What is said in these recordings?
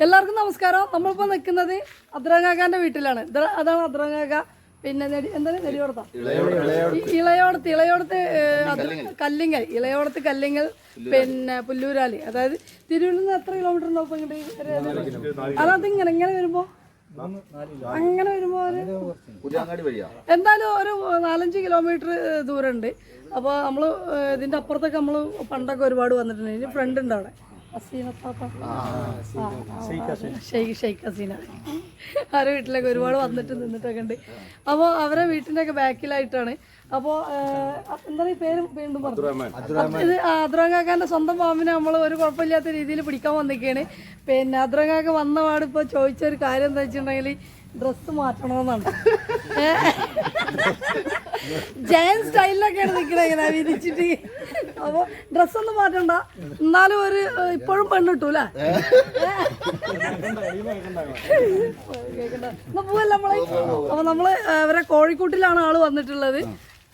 എല്ലാവർക്കും നമസ്കാരം. നമ്മളിപ്പോൾ നിൽക്കുന്നത് അദ്രങ്ങാക്കാന്റെ വീട്ടിലാണ്. അതാണ് അദ്രങ്ങാക്ക. പിന്നെ നെടി- എന്താണ് നെടിയോടത്ത? ഇളയോടത്ത്. ഇളയോടത്ത് കല്ലിങ്ങൽ. ഇളയോടത്ത് കല്ലിങ്ങൽ പിന്നെ പുല്ലൂരാലി. അതായത് തിരുവനന്തപുരത്ത് നിന്ന് എത്ര കിലോമീറ്റർ ഉണ്ടാവും ഇങ്ങോട്ട്? അതത് ഇങ്ങനെ ഇങ്ങനെ വരുമ്പോ? അങ്ങനെ വരുമ്പോ ഒരു പുതിയങ്ങാടി എന്തായാലും ഒരു നാലഞ്ച് കിലോമീറ്റർ ദൂരമുണ്ട്. അപ്പോൾ നമ്മൾ ഇതിന്റെ അപ്പുറത്തൊക്കെ നമ്മൾ പണ്ടൊക്കെ ഒരുപാട് വന്നിട്ടുണ്ട്. ഇനി ഫ്രണ്ട് ഉണ്ട് അവിടെ. ഷെയ്ഖ് ഷെയ്ഖ് ഹസീന അവരെ വീട്ടിലൊക്കെ ഒരുപാട് വന്നിട്ട് നിന്നിട്ടൊക്കെ ഉണ്ട്. അപ്പോൾ അവരെ വീട്ടിന്റെ ഒക്കെ ബാക്കിലായിട്ടാണ് അപ്പോൾ എന്താ ഈ പേര് വീണ്ടും പറഞ്ഞു? ഇത് അദ്രങ്ങാക്കാന്റെ സ്വന്തം പാമ്പിനെ നമ്മൾ ഒരു കുഴപ്പമില്ലാത്ത രീതിയിൽ പിടിക്കാൻ വന്നിരിക്കുകയാണ് പിന്നെ അദ്രങ്ങാക്ക വന്ന പാട് ഇപ്പോൾ ചോദിച്ച ഒരു കാര്യം എന്താ വെച്ചിട്ടുണ്ടെങ്കിൽ ഡ്രസ്സ് മാറ്റണമെന്നാണ് ജയൻ സ്റ്റൈലിലൊക്കെയാണ് നിൽക്കുന്നത് ഇങ്ങനെ വിരിച്ചിട്ട്. അപ്പൊ ഡ്രസ്സൊന്നും മാറ്റണ്ട. എന്നാലും ഒരു ഇപ്പോഴും പെണ്ണിട്ടൂല പോവല്ല നമ്മൾ? അപ്പൊ നമ്മൾ അവരെ കോഴിക്കോട്ടിലാണ് ആൾ വന്നിട്ടുള്ളത്.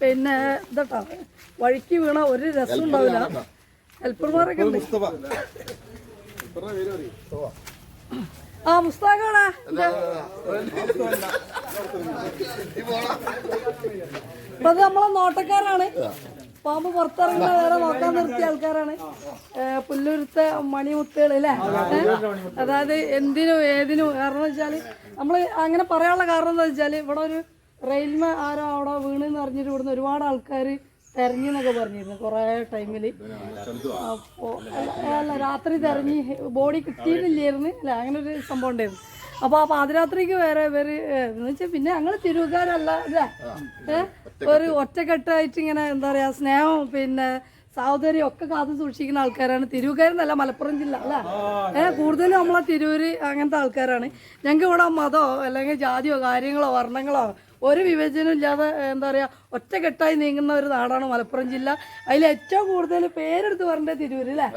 പിന്നെ ഇതട്ടാ വഴിക്ക് വീണ ഒരു രസം ഉണ്ടാവില്ല. ഹെൽപ്പർമാരൊക്കെ ഉണ്ട്. ആ പുസ്തകമാണാ അപ്പൊ അത് നമ്മളെ നോട്ടക്കാരാണ്. പാമ്പ് പുറത്തിറങ്ങുന്ന വേറെ നോക്കാൻ നിർത്തിയ ആൾക്കാരാണ്. പുല്ലുരുത്ത മണിമുത്തുകൾ അല്ലേ? അതായത് എന്തിനും ഏതിനും കാരണം വെച്ചാൽ നമ്മൾ അങ്ങനെ പറയാനുള്ള കാരണം എന്താ വെച്ചാൽ ഇവിടെ ഒരു റെയിൽമേ ആരോ അവിടെ വീണെന്ന് അറിഞ്ഞിട്ട് ഇവിടുന്ന് ഒരുപാട് ആൾക്കാർ തെരഞ്ഞെന്നൊക്കെ പറഞ്ഞിരുന്നു കുറേ ടൈമിൽ അപ്പോ അല്ല രാത്രി തെരഞ്ഞ് ബോഡി കിട്ടിയിട്ടില്ലായിരുന്നു അല്ല അങ്ങനെ ഒരു സംഭവം ഉണ്ടായിരുന്നു. അപ്പോൾ ആ പാതിരാത്രിക്ക് വേറെ ഇവർ എന്ന് വെച്ചാൽ പിന്നെ ഞങ്ങൾ തിരുവുകാരല്ല അല്ലേ ഒരു ഒറ്റക്കെട്ടായിട്ട് ഇങ്ങനെ എന്താ പറയാ സ്നേഹം പിന്നെ സഹോദര്യം ഒക്കെ കാത്തു സൂക്ഷിക്കുന്ന ആൾക്കാരാണ്. തിരൂക്കാരെന്നല്ല മലപ്പുറം ജില്ല അല്ല. ഏഹ് കൂടുതലും നമ്മളെ തിരൂര് അങ്ങനത്തെ ആൾക്കാരാണ്. ഞങ്ങൾക്ക് ഇവിടെ മതമോ അല്ലെങ്കിൽ ജാതിയോ കാര്യങ്ങളോ വർണങ്ങളോ ഒരു വിവേചനം ഇല്ലാതെ എന്താ പറയുക ഒറ്റക്കെട്ടായി നീങ്ങുന്ന ഒരു നാടാണ് മലപ്പുറം ജില്ല. അതിൽ ഏറ്റവും കൂടുതൽ പേരെടുത്ത് പറഞ്ഞത് തിരൂര് അല്ലേ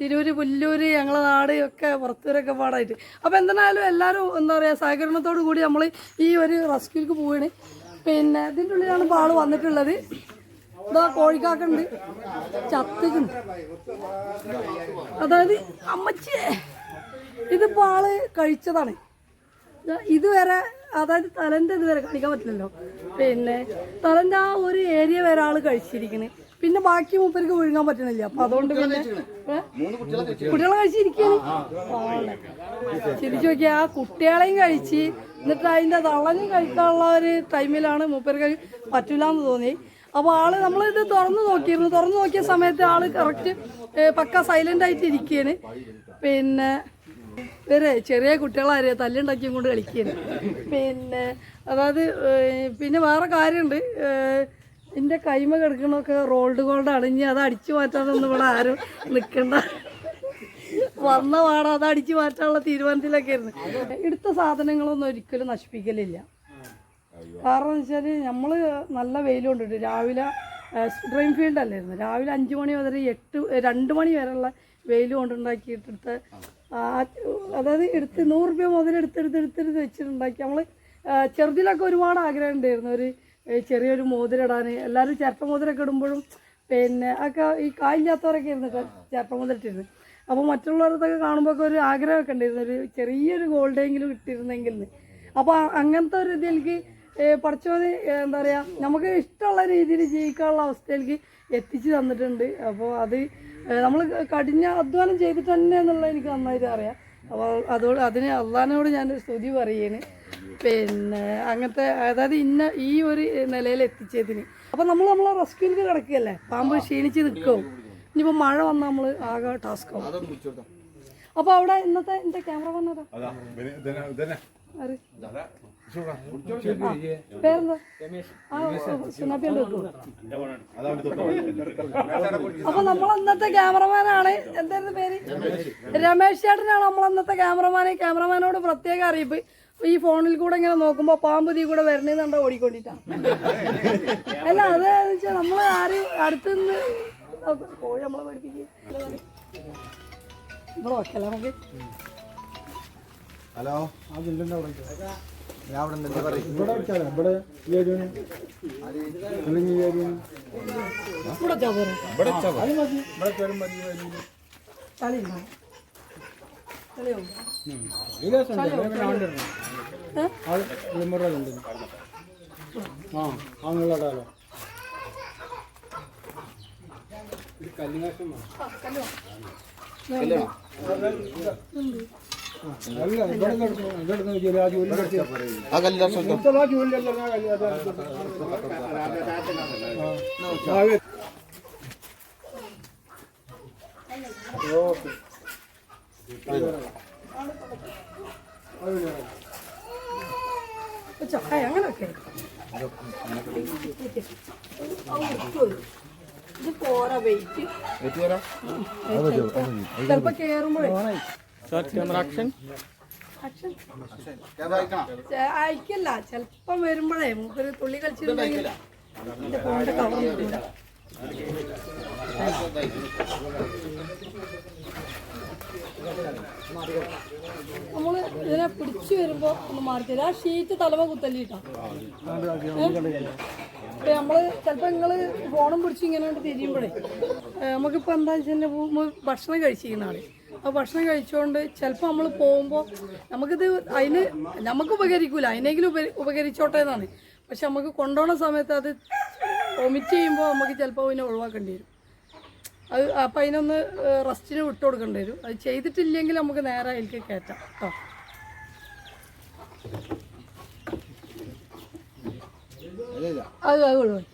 തിരൂര് പുല്ലൂര് ഞങ്ങളെ നാട് ഒക്കെ പുറത്തൂരൊക്കെ പാടായിട്ട്. അപ്പോൾ എന്തായാലും എല്ലാവരും എന്താ പറയുക സഹകരണത്തോടു കൂടി നമ്മൾ ഈ ഒരു റെസ്ക്യൂക്ക് പോവുകയാണ് പിന്നെ ഇതിന്റെ ഉള്ളിലാണ് പാൾ വന്നിട്ടുള്ളത്. ഇതാ കോഴിക്കാക്കുണ്ട്. ചത്തിക്കുണ്ട് അതായത് അമ്മച്ചിയെ. ഇത് പാൾ കഴിച്ചതാണ്. ഇതുവരെ അതായത് തലന്റെ ഇതുവരെ കാണിക്കാൻ പറ്റില്ലല്ലോ. പിന്നെ തലന്റെ ആ ഒരു ഏരിയ വരെ ആൾ കഴിച്ചിരിക്കണ്. പിന്നെ ബാക്കി മൂപ്പർക്ക് വിഴുങ്ങാൻ പറ്റുന്നില്ല. അപ്പൊ അതുകൊണ്ട് പിന്നെ? കുട്ടികളെ കഴിച്ചിരിക്കാണ്. ചിരിച്ചു നോക്കിയാ ആ കുട്ടികളെയും കഴിച്ച് എന്നിട്ട് അതിന്റെ തളഞ്ഞു കഴിക്കാനുള്ള ഒരു ടൈമിലാണ് മൂപ്പർക്ക് പറ്റില്ല എന്ന് തോന്നി. അപ്പോൾ ആൾ നമ്മളിത് തുറന്നു നോക്കിയിരുന്നു. തുറന്നു നോക്കിയ സമയത്ത് ആൾ കറക്റ്റ് പക്ക സൈലന്റ് ആയിട്ട് ഇരിക്കുകയാണ് പിന്നെ ഇവരെ ചെറിയ കുട്ടികളാരെ തല്ലുണ്ടാക്കിയും കൊണ്ട് കളിക്കുകയാണ്. പിന്നെ അതായത് പിന്നെ വേറെ കാര്യമുണ്ട്. എന്റെ കൈമ കിടക്കണമൊക്കെ റോൾഡ് ഗോൾഡ് ഇനി അത് അടിച്ചു മാറ്റാനൊന്നും ഇവിടെ ആരും നിൽക്കണ്ട വന്ന പാടം അത് അടിച്ചു മാറ്റാനുള്ള തീരുമാനത്തിലൊക്കെ ആയിരുന്നു എടുത്ത സാധനങ്ങളൊന്നും ഒരിക്കലും നശിപ്പിക്കലില്ല. കാരണം എന്ന് വെച്ചാൽ നമ്മൾ നല്ല വെയിൽ കൊണ്ടിട്ട് രാവിലെ ഡ്രീം ഫീൽഡ് അല്ലായിരുന്നു. രാവിലെ അഞ്ച് മണി മുതൽ എട്ട് രണ്ട് മണി വരെയുള്ള വെയിൽ കൊണ്ടുണ്ടാക്കിയിട്ടെടുത്ത അതായത് എടുത്ത് നൂറ് രൂപ മുതൽ എടുത്തെടുത്ത് എടുത്തെടുത്ത് വെച്ചിട്ടുണ്ടാക്കി. നമ്മൾ ചെറുതിലൊക്കെ ഒരുപാട് ആഗ്രഹം ഉണ്ടായിരുന്നു. ഒരു ചെറിയൊരു മോതിരം ഇടാൻ എല്ലാവരും ചിരട്ട മോതിരമൊക്കെ ഇടുമ്പോഴും പിന്നെ ഒക്കെ ഈ കായില്ലാത്തവരൊക്കെ ഇരുന്ന് ചിരട്ട മോതിരം ഇട്ടിരുന്നു അപ്പോൾ മറ്റുള്ളവരത്തൊക്കെ കാണുമ്പോൾ ഒരു ആഗ്രഹമൊക്കെ ഉണ്ടായിരുന്നു. ഒരു ചെറിയൊരു ഗോൾഡെങ്കിലും ഇട്ടിരുന്നെങ്കിൽ. അപ്പോൾ അങ്ങനത്തെ ഒരു ഇതിലേക്ക് പഠിച്ചോന് എന്താ പറയുക നമുക്ക് ഇഷ്ടമുള്ള രീതിയിൽ ജീവിക്കാനുള്ള അവസ്ഥയിലേക്ക് എത്തിച്ചു തന്നിട്ടുണ്ട്. അപ്പോൾ അത് നമ്മൾ കഠിന അധ്വാനം ചെയ്തിട്ട് തന്നെ എന്നുള്ളത് എനിക്ക് നന്നായിട്ട് അറിയാം. അപ്പോൾ അതോട് അതിന് അള്ളഹാനോട് ഞാൻ സ്തുതി പറയുകയാണ് പിന്നെ അങ്ങനത്തെ അതായത് ഇന്ന ഈ ഒരു നിലയിൽ എത്തിച്ചതിന്. അപ്പോൾ നമ്മൾ നമ്മളെ റെസ്ക്യൂവിലേക്ക് കിടക്കുകയല്ലേ? പാമ്പ് ക്ഷീണിച്ച് നിൽക്കും. ഇനിയിപ്പോൾ മഴ വന്നാൽ നമ്മൾ ആകെ ടാസ്ക് ആവും. അപ്പോൾ അവിടെ ഇന്നത്തെ എന്റെ ക്യാമറ വന്നതാ പേരെന്താ ആ അപ്പൊ നമ്മൾ അന്നത്തെ ക്യാമറമാനാണ് എന്തായിരുന്നു പേര്? രമേശ് ചേട്ടനാണ് നമ്മൾ അന്നത്തെ ക്യാമറമാനെ ക്യാമറമാനോട് പ്രത്യേക അറിയിപ്പ്. ഈ ഫോണിൽ കൂടെ ഇങ്ങനെ നോക്കുമ്പോ പാമ്പ് തീ കൂടെ വരണേന്നുണ്ടോ ഓടിക്കൊണ്ടിട്ടാ. അല്ല അത് വെച്ചാൽ നമ്മൾ ആരും അടുത്തുനിന്ന് കോഴി നമ്മളെ പഠിപ്പിക്കുക ഇവിടെ വെക്കല നമുക്ക് ഹലോ. പറയും ഇവിടെ വെച്ചാലോ? ഇവിടെ ഈ ഏരിയന് അല്ലെങ്കിൽ ഈ ഏരിയന് ഇവിടെ അത് മതി. ഇവിടെ കയറും മതി ഈ ഏരിയയിൽ ചളി ഉണ്ടാവും. തെളിയോ? വിലാസമുണ്ട് ആണ്ടിരുന്നു ഏ? ആൾ വിളമ്പറുണ്ട് ആ അങ്ങനെയുള്ള ഇടാലോ കല്ലിനാശം ചക്ക അങ്ങനെയൊക്കെ ഇത് പോരാ വെയിറ്റ് ചിലപ്പോ കേറുമ്പോഴേ ആക്ഷൻ ചെ- അയക്കല്ല. ചെലപ്പം വരുമ്പോഴേ മൂപ്പര് തുള്ളി കളിച്ചിട്ടുണ്ടെങ്കിൽ ഫോണിന്റെ കവർ കിട്ടില്ല നമ്മൾ ഇതിനെ പിടിച്ചു വരുമ്പോ ഒന്ന് മാറി ആ ഷീറ്റ് തലമ കുത്തല്ലിട്ടാ ഇപ്പൊ നമ്മൾ ചിലപ്പോ നിങ്ങൾ ഫോണും പിടിച്ച് ഇങ്ങനെ തിരിയുമ്പോഴേ നമുക്കിപ്പോ എന്താ വെച്ചാൽ ഭക്ഷണം കഴിച്ചിരിക്കുന്ന ആൾ. അപ്പൊ ഭക്ഷണം കഴിച്ചുകൊണ്ട് ചിലപ്പോൾ നമ്മൾ പോകുമ്പോൾ നമുക്കിത് അതിന് നമുക്ക് ഉപകരിക്കൂല അതിനെങ്കിലും ഉപ ഉപകരിച്ചോട്ടെ എന്നാണ്. പക്ഷെ നമുക്ക് കൊണ്ടുപോകുന്ന സമയത്ത് അത് വൊമിറ്റ് ചെയ്യുമ്പോൾ നമുക്ക് ചിലപ്പോൾ അതിനെ ഒഴിവാക്കേണ്ടി വരും. അത് അപ്പം അതിനൊന്ന് റെസ്റ്റിന് വിട്ടു കൊടുക്കേണ്ടി വരും. അത് ചെയ്തിട്ടില്ലെങ്കിൽ നമുക്ക് നേരെ അതിലേക്ക് കയറ്റാം കേട്ടോ അത് അത് ഒഴിവാക്കി.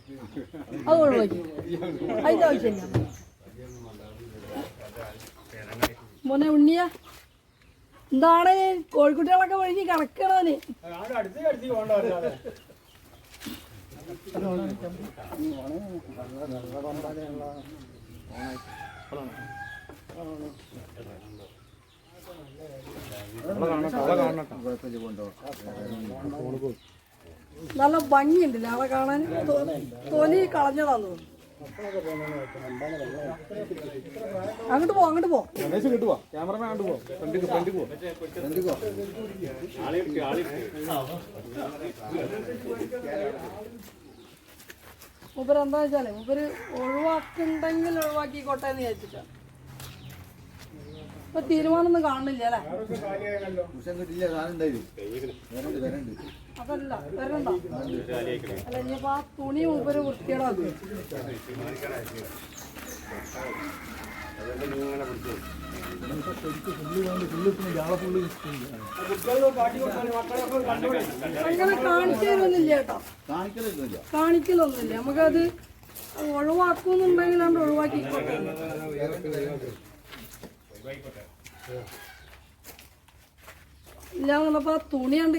അത് ഒഴിവാക്കി. അതിന്റെ ആവശ്യമില്ല. മോനെ ഉണ്ണിയ. എന്താണ്? കോഴിക്കുട്ടികളൊക്കെ വഴുകി പോകണ്ട നല്ല ഭംഗിയുണ്ടല്ലേ? അവളെ കാണാൻ? തോന്നി കളഞ്ഞതാന്ന് തോന്നുന്നു. അങ്ങോട്ട് പോ അങ്ങോട്ട് പോ. ഗണേശ് കിട്ടുവാ ക്യാമറമാൻ അങ്ങോട്ട് പോ. ഫ്രണ്ടിക്ക് ഫ്രണ്ടിക്ക് പോ. മൂപ്പര് എന്താ വെച്ചാലേ മൂപ്പര് ഒഴിവാക്കുണ്ടെങ്കിൽ ഒഴിവാക്കിക്കോട്ടെ എന്ന് വിചാരിച്ചിട്ടാ. ഇപ്പൊ തീരുമാനമൊന്നും കാണുന്നില്ല അല്ലേ? അതല്ല അല്ല ഇനിയിപ്പോ ആ തുണി ഉപരി വൃത്തിയേടാക്കും അങ്ങനെ കാണിച്ചു തരുമൊന്നുമില്ല കേട്ടോ. കാണിക്കലൊന്നുമില്ല. നമുക്കത് നമുക്കത് ഒഴിവാക്കുന്നുണ്ടെങ്കിലാണ്ട് ഒഴിവാക്കിക്കോട്ടെ ഇല്ല എന്നുള്ളപ്പോ ആ തുണിയാണ്ട്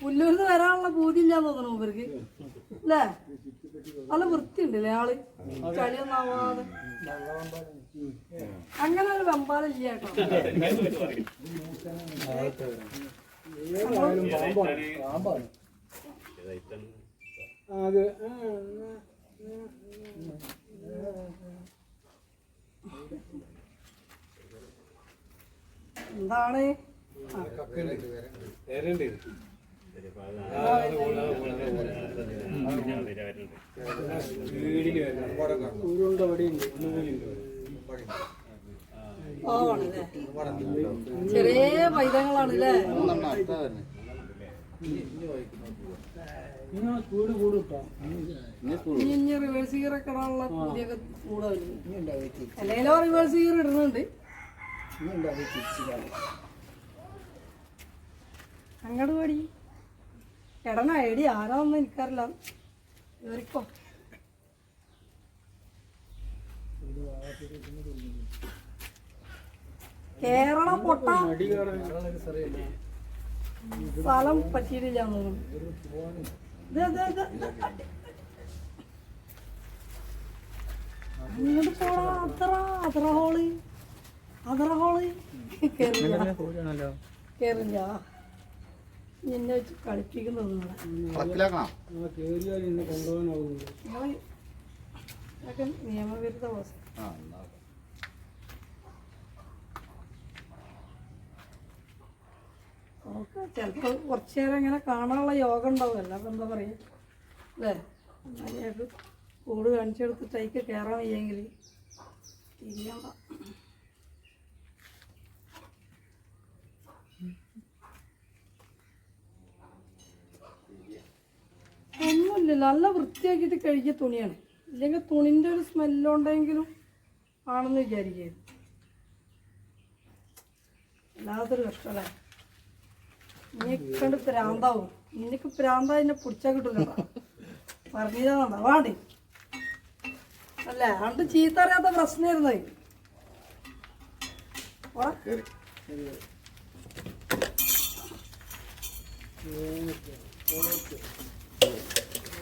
പുല്ലൂരിന്ന് വരാനുള്ള ബൂതില്ലാന്ന് തോന്നണു ഇവർക്ക്. അല്ലേ? നല്ല വൃത്തിയുണ്ടല്ലേ ആൾ? ചളിയൊന്നും ആവാതെ അങ്ങനെ ഒരു വെമ്പാലില്ല അത് എന്താണ്? ചെറിയ പൈതങ്ങളാണല്ലേ കൂടും കേട്ടോ ഇനി റിവേഴ്സ് ഗിയർ ഒക്കെ ഇടാനുള്ള പുതിയൊക്കെ കൂടെ റിവേഴ്സ് ഗിയർ ഇടുന്നുണ്ട് അങ്ങോട്ട് പാടി എടന ഐഡി ആരാന്ന് എനിക്കറിയില്ല. കേറിക്കോ കേരള പൊട്ട. സ്ഥലം പറ്റിയിട്ടില്ല. അങ്ങോട്ട് പോടാ അത്ര അത്ര ഹോൾ. അത്ര ഹോൾ. കേറില്ല. കേറില്ല. വെച്ച് കളിപ്പിക്കുന്നത് ഇതൊക്കെ നിയമവിരുദ്ധ വസ്തു എന്നാ ചിലപ്പോൾ കുറച്ച് നേരം ഇങ്ങനെ കാണാനുള്ള യോഗം ഉണ്ടാവുമല്ലോ അപ്പം എന്താ പറയുക അല്ലേ? അങ്ങനെയൊക്കെ കൂട് കാണിച്ചെടുത്ത് അതിക്ക് കയറാൻ വയ്യെങ്കിൽ തിരിയണ്ട ഒന്നുമില്ല നല്ല വൃത്തിയാക്കിയിട്ട് കഴുകിയ തുണിയാണ്. ഇല്ലെങ്കിൽ തുണിന്റെ ഒരു സ്മെല്ലുണ്ടെങ്കിലും ആണെന്ന് വിചാരിക്കുകയായിരുന്നു വല്ലാത്തൊരു കഷ്ടമല്ലേ നിനക്ക് കണ്ട് പ്രാന്താവും. ഇനിക്ക് പ്രാന്ത എന്നെ പിടിച്ചാൽ കിട്ടില്ല പറഞ്ഞിരുന്നാ വാടി അല്ല? അണ്ട് ചീത്ത അറിയാത്ത പ്രശ്നമായിരുന്നു അത്.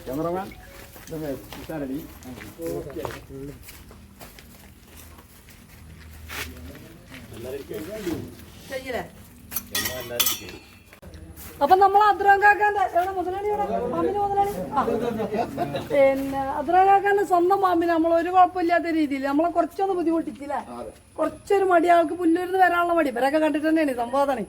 ക്യാമറമാൻ വിശാലടി അപ്പൊ നമ്മൾ അദ്രാങ്കാക്കാന്റെ എവിടെ മുതലാളി എവിടെ പാമ്പിന് മുതലാളി. പിന്നെ അദ്രാങ്കാക്കാന്റെ സ്വന്തം മാമിന് നമ്മൾ ഒരു കുഴപ്പമില്ലാത്ത രീതിയിൽ നമ്മളെ കുറച്ചൊന്ന് ബുദ്ധിമുട്ടിച്ചില്ലേ? കുറച്ചൊരു മടി ആൾക്ക് പുല്ലൂരിന്ന് വരാനുള്ള മടി. ഇവരൊക്കെ കണ്ടിട്ട് തന്നെയാണ് സംഭവത്താണ്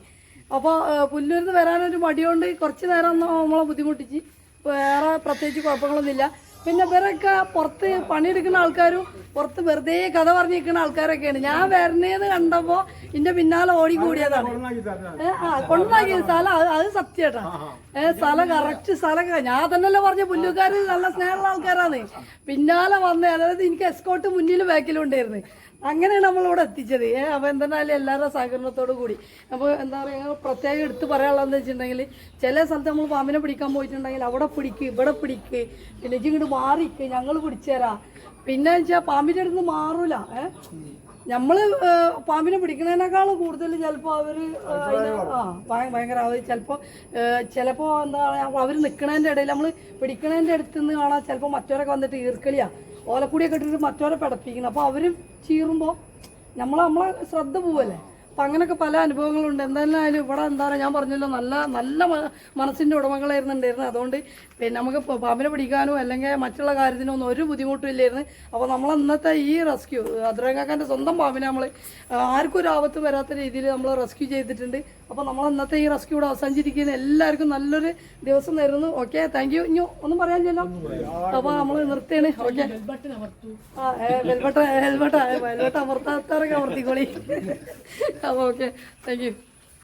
അപ്പോൾ പുല്ലൂരിന്ന് വരാനൊരു മടിയോണ്ട്. കുറച്ച് നേരം നമ്മളെ ബുദ്ധിമുട്ടിച്ച് വേറെ പ്രത്യേകിച്ച് കുഴപ്പങ്ങളൊന്നുമില്ല. പിന്നെ ഇവരൊക്കെ പുറത്ത് പണിയെടുക്കുന്ന ആൾക്കാരും പുറത്ത് വെറുതെ കഥ പറഞ്ഞിരിക്കുന്ന ആൾക്കാരൊക്കെയാണ്. ഞാൻ വരണേന്ന് കണ്ടപ്പോൾ ഇന്റെ പിന്നാലെ ഓടി കൂടിയതാണ്. ഏ, ആ കൊണ്ടാക്കിയ സ്ഥലം അത് സത്യേട്ടാ. ഏ സ്ഥലം കറക്റ്റ് സ്ഥലം. ഞാൻ തന്നെയല്ലേ പറഞ്ഞ പുല്ലുകാർ നല്ല സ്നേഹമുള്ള ആൾക്കാരാണ്. പിന്നാലെ വന്നേ അതായത് എനിക്ക് എസ്കോട്ട് മുന്നിലും ബാക്കിലും ഉണ്ടായിരുന്നു. അങ്ങനെയാണ് നമ്മളിവിടെ എത്തിച്ചത്. ഏ അപ്പോൾ എന്തായാലും എല്ലാവരുടെ സഹകരണത്തോടു കൂടി. അപ്പോൾ എന്താ പറയുക പ്രത്യേകം എടുത്ത് പറയാനുള്ളതെന്ന് വെച്ചിട്ടുണ്ടെങ്കിൽ ചില സ്ഥലത്ത് നമ്മൾ പാമ്പിനെ പിടിക്കാൻ പോയിട്ടുണ്ടെങ്കിൽ അവിടെ പിടിക്ക് ഇവിടെ പിടിക്ക് പിന്നെ ഇങ്ങോട്ട് മാറിക്ക് ഞങ്ങൾ പിടിച്ചുതരാം. പിന്നെ വെച്ചാൽ പാമ്പിന്റെ അടുത്ത് മാറൂല. ഏ? നമ്മൾ ഏഹ്, പാമ്പിനെ പിടിക്കുന്നതിനേക്കാളും കൂടുതൽ ചിലപ്പോൾ അവർ ആ ഭയ- ഭയങ്കര അവർ ചിലപ്പോൾ ചിലപ്പോൾ എന്താ പറയുക അവർ നിൽക്കുന്നതിന്റെ ഇടയിൽ നമ്മൾ പിടിക്കുന്നതിന്റെ അടുത്ത് നിന്ന് കാണാൻ ചിലപ്പോൾ മറ്റവരൊക്കെ വന്നിട്ട് ഈർക്കളിയാ ഓലക്കൂടിയൊക്കെ ഇട്ടിട്ട് മറ്റവരെ പിടപ്പിക്കണം അപ്പോൾ അവർ ചീറുമ്പോൾ നമ്മൾ നമ്മളെ ശ്രദ്ധ പോവല്ലേ? അപ്പം അങ്ങനെയൊക്കെ പല അനുഭവങ്ങളുണ്ട്. എന്തായാലും ഇവിടെ എന്താ പറയുക ഞാൻ പറഞ്ഞല്ലോ നല്ല നല്ല മനസ്സിന്റെ ഉടമകളായിരുന്നു ഉണ്ടായിരുന്നത്. അതുകൊണ്ട് പിന്നെ നമുക്ക് പാമ്പിനെ പിടിക്കാനോ അല്ലെങ്കിൽ മറ്റുള്ള കാര്യത്തിനോ ഒന്നും ഒരു ബുദ്ധിമുട്ടും ഇല്ലായിരുന്നു. അപ്പോൾ നമ്മൾ ഇന്നത്തെ ഈ റെസ്ക്യൂ അതിരകാക്കാന്റെ സ്വന്തം പാമ്പിനെ നമ്മൾ ആർക്കും ഒരു ആപത്ത് വരാത്ത രീതിയിൽ നമ്മൾ റെസ്ക്യൂ ചെയ്തിട്ടുണ്ട്. അപ്പോൾ നമ്മൾ ഇന്നത്തെ ഈ റെസ്ക്യൂ ഇവിടെ അവസാനിച്ചിരിക്കുന്ന എല്ലാവർക്കും നല്ലൊരു ദിവസം തരുന്നു ഓക്കെ താങ്ക് യു ഇനി ഒന്നും പറയാൻ ചെല്ലാം അപ്പോൾ നമ്മൾ നിർത്തിയാണ്. ഓക്കെ. ആ ഹെൽബട്ട ഹെൽബട്ട ഹെൽബട്ട അമർത്താത്തവരൊക്കെ അമർത്തിക്കോളി. Okay thank you